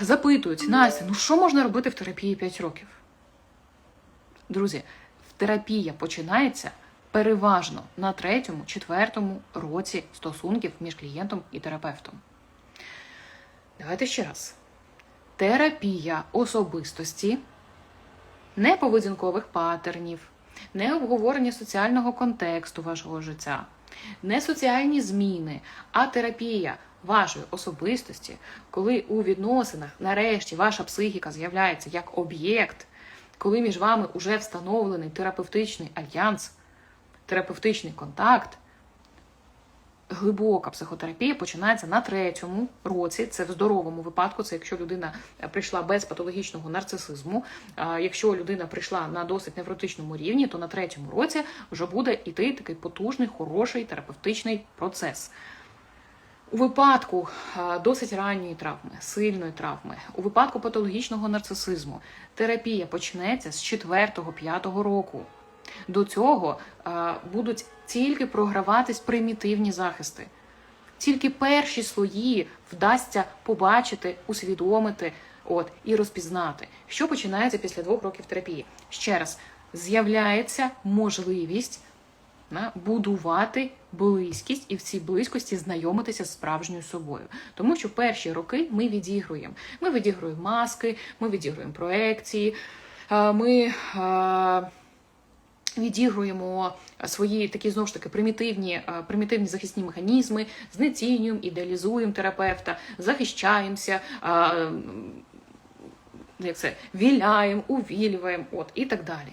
запитують, Настя, ну що можна робити в терапії 5 років? Друзі, терапія починається переважно на третьому, четвертому році стосунків між клієнтом і терапевтом. Давайте ще раз. Терапія особистості, не поведінкових патернів, не обговорення соціального контексту вашого життя, не соціальні зміни, а терапія вашої особистості, коли у відносинах нарешті ваша психіка з'являється як об'єкт, коли між вами вже встановлений терапевтичний альянс, терапевтичний контакт. Глибока психотерапія починається на третьому році. Це в здоровому випадку. Це якщо людина прийшла без патологічного нарцисизму. Якщо людина прийшла на досить невротичному рівні, то на третьому році вже буде йти такий потужний, хороший терапевтичний процес. У випадку досить ранньої травми, сильної травми, у випадку патологічного нарцисизму терапія почнеться з 4-5 року. До цього будуть тільки програватись примітивні захисти. Тільки перші слої вдасться побачити, усвідомити от, і розпізнати, що починається після двох років терапії. Ще раз, з'являється можливість будувати близькість і в цій близькості знайомитися з справжньою собою. Тому що перші роки ми відігруємо. Ми відігруємо маски, ми відігруємо проекції, ми. Відігруємо свої такі знову ж таки примітивні, примітивні захисні механізми, знецінюємо, ідеалізуємо терапевта, захищаємося, як це, віляємо, увілюємо, от і так далі.